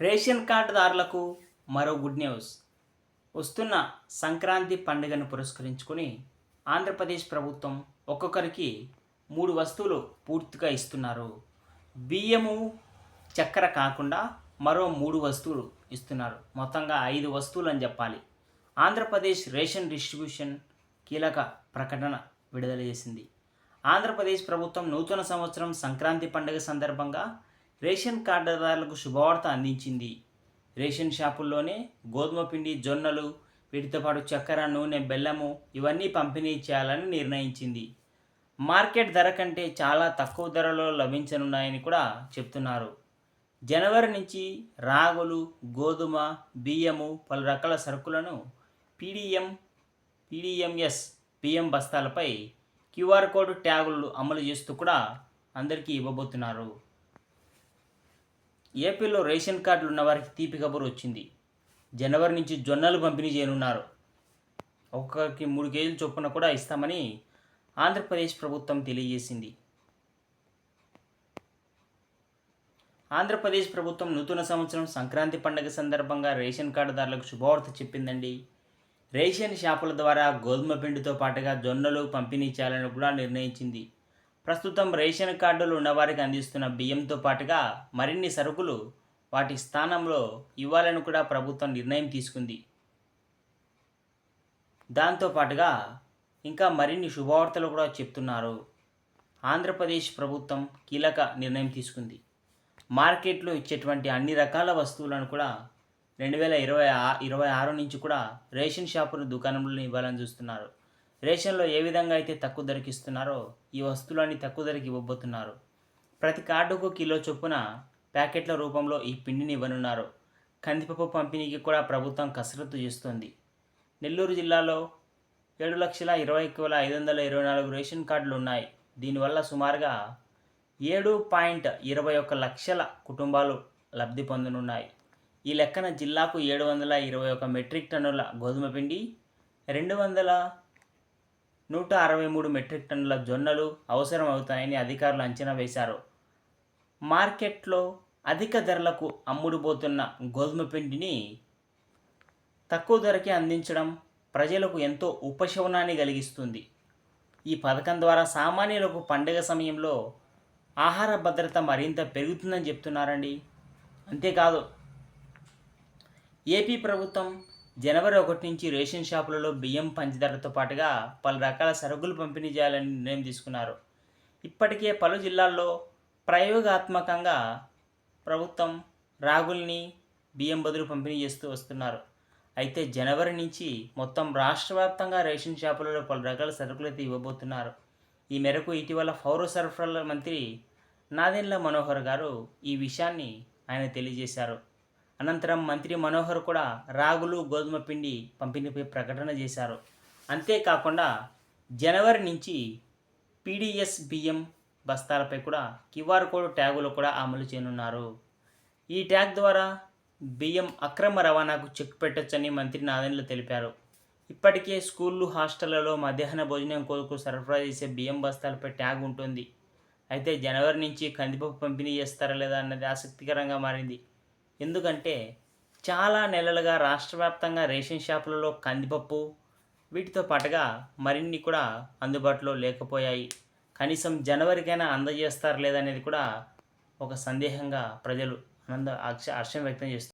Ration కార్డుదారులకు మరో good news వస్తున్న సంక్రాంతి పండుగను పురస్కరించుకొని ఆంధ్రప్రదేశ్ ప్రభుత్వం ఒక్కొక్కరికి మూడు వస్తువులు పూర్తిగా ఇస్తున్నారు. బియ్యము చక్కెర కాకుండా మరో మూడు వస్తువులు ఇస్తున్నారు. మొత్తంగా ఐదు వస్తువులు అని చెప్పాలి. ఆంధ్రప్రదేశ్ రేషన్ డిస్ట్రిబ్యూషన్ కీలక ప్రకటన విడుదల చేసింది. ఆంధ్రప్రదేశ్ ప్రభుత్వం నూతన సంవత్సరం సంక్రాంతి పండుగ సందర్భంగా రేషన్ కార్డుదారులకు శుభవార్త అందించింది. రేషన్ షాపుల్లోనే గోధుమ పిండి జొన్నలు వీటితో పాటు చక్కెర నూనె బెల్లము ఇవన్నీ పంపిణీ చేయాలని నిర్ణయించింది. మార్కెట్ ధర కంటే చాలా తక్కువ ధరలో లభించనున్నాయని కూడా చెప్తున్నారు. జనవరి నుంచి రాగులు గోధుమ బియ్యము పలు రకాల సరుకులను పీడిఎం పీడిఎంఎస్ బియ్యం బస్తాలపై క్యూఆర్ కోడ్ ట్యాగులు అమలు చేస్తూ కూడా అందరికీ ఇవ్వబోతున్నారు. ఏపీలో రేషన్ కార్డులు ఉన్న వారికి తీపి కబురు వచ్చింది. జనవరి నుంచి జొన్నలు పంపిణీ చేయనున్నారు. ఒక్కరికి మూడు కేజీలు చొప్పున కూడా ఇస్తామని ఆంధ్రప్రదేశ్ ప్రభుత్వం తెలియజేసింది. ఆంధ్రప్రదేశ్ ప్రభుత్వం నూతన సంవత్సరం సంక్రాంతి పండుగ సందర్భంగా రేషన్ కార్డుదారులకు శుభవార్త చెప్పిందండి. రేషన్ షాపుల ద్వారా గోధుమ పిండితో పాటుగా జొన్నలు పంపిణీ చేయాలని కూడా నిర్ణయించింది. ప్రస్తుతం రేషన్ కార్డులు ఉన్నవారికి అందిస్తున్న బియ్యంతో పాటుగా మరిన్ని సరుకులు వాటి స్థానంలో ఇవ్వాలని కూడా ప్రభుత్వం నిర్ణయం తీసుకుంది. దాంతో పాటుగా ఇంకా మరిన్ని శుభవార్తలు కూడా చెప్తున్నారు. ఆంధ్రప్రదేశ్ ప్రభుత్వం కీలక నిర్ణయం తీసుకుంది. మార్కెట్లో ఇచ్చేటువంటి అన్ని రకాల వస్తువులను కూడా రెండు వేల ఇరవై ఇరవై ఆరు నుంచి కూడా రేషన్ షాపుల దుకాణంలో ఇవ్వాలని చూస్తున్నారు. రేషన్లో ఏ విధంగా అయితే తక్కువ ధరకి ఇస్తున్నారో ఈ వస్తువులన్నీ తక్కువ ధరకి ఇవ్వబోతున్నారు. ప్రతి కార్డుకు కిలో చొప్పున ప్యాకెట్ల రూపంలో ఈ పిండిని ఇవ్వనున్నారు. కందిపప్పు పంపిణీకి కూడా ప్రభుత్వం కసరత్తు చేస్తుంది. నెల్లూరు జిల్లాలో ఏడు లక్షల ఇరవై వేల ఐదు వందల ఇరవై నాలుగు రేషన్ కార్డులు ఉన్నాయి. దీనివల్ల సుమారుగా ఏడు పాయింట్ ఇరవై ఒక్క లక్షల కుటుంబాలు లబ్ధి పొందనున్నాయి. ఈ లెక్కన జిల్లాకు ఏడు వందల ఇరవై ఒక మెట్రిక్ టన్నుల గోధుమ పిండి రెండు వందల నూట అరవై మూడు మెట్రిక్ టన్నుల జొన్నలు అవసరం అవుతాయని అధికారులు అంచనా వేశారు. మార్కెట్లో అధిక ధరలకు అమ్ముడుపోతున్న గోధుమ పిండిని తక్కువ ధరకే అందించడం ప్రజలకు ఎంతో ఉపశమనాన్ని కలిగిస్తుంది. ఈ పథకం ద్వారా సామాన్యులకు పండగ సమయంలో ఆహార భద్రత మరింత పెరుగుతుందని చెప్తున్నారండి. అంతేకాదు ఏపీ ప్రభుత్వం జనవరి ఒకటి నుంచి రేషన్ షాపులలో బియ్యం పంచదారతో పాటుగా పలు రకాల సరుకులు పంపిణీ చేయాలని నిర్ణయం తీసుకున్నారు. ఇప్పటికే పలు జిల్లాల్లో ప్రయోగాత్మకంగా ప్రభుత్వం రాగుల్ని బియ్యం బదులు పంపిణీ చేస్తూ వస్తున్నారు. అయితే జనవరి నుంచి మొత్తం రాష్ట్ర వ్యాప్తంగా రేషన్ షాపులలో పలు రకాల సరుకులు అయితే ఇవ్వబోతున్నారు. ఈ మేరకు ఇటీవల పౌర సరఫరాల మంత్రి నాదెండ్ల మనోహర్ గారు ఈ విషయాన్ని ఆయన తెలియజేశారు. అనంతరం మంత్రి మనోహర్ కూడా రాగులు గోధుమ పిండి పంపిణీపై ప్రకటన చేశారు. అంతేకాకుండా జనవరి నుంచి పీడిఎస్ బియ్యం బస్తాలపై కూడా క్యూఆర్ కోడ్ ట్యాగులు కూడా అమలు చేయనున్నారు. ఈ ట్యాగ్ ద్వారా బియ్యం అక్రమ రవాణాకు చెక్ పెట్టొచ్చని మంత్రి నాదెండ్ల తెలిపారు. ఇప్పటికే స్కూళ్ళు హాస్టళ్ళలో మధ్యాహ్న భోజనం కొరకు సరఫరా చేసే బియ్యం బస్తాలపై ట్యాగ్ ఉంటుంది. అయితే జనవరి నుంచి కందిపప్పు పంపిణీ చేస్తారా లేదా అన్నది ఆసక్తికరంగా మారింది. ఎందుకంటే చాలా నెలలుగా రాష్ట్ర వ్యాప్తంగా రేషన్ షాపులలో కందిపప్పు వీటితో పాటుగా మరిన్ని కూడా అందుబాటులో లేకపోయాయి. కనీసం జనవరికైనా అందజేస్తారు లేదనేది కూడా ఒక సందేహంగా ప్రజలు ఆనంద హర్షం వ్యక్తం చేస్తారు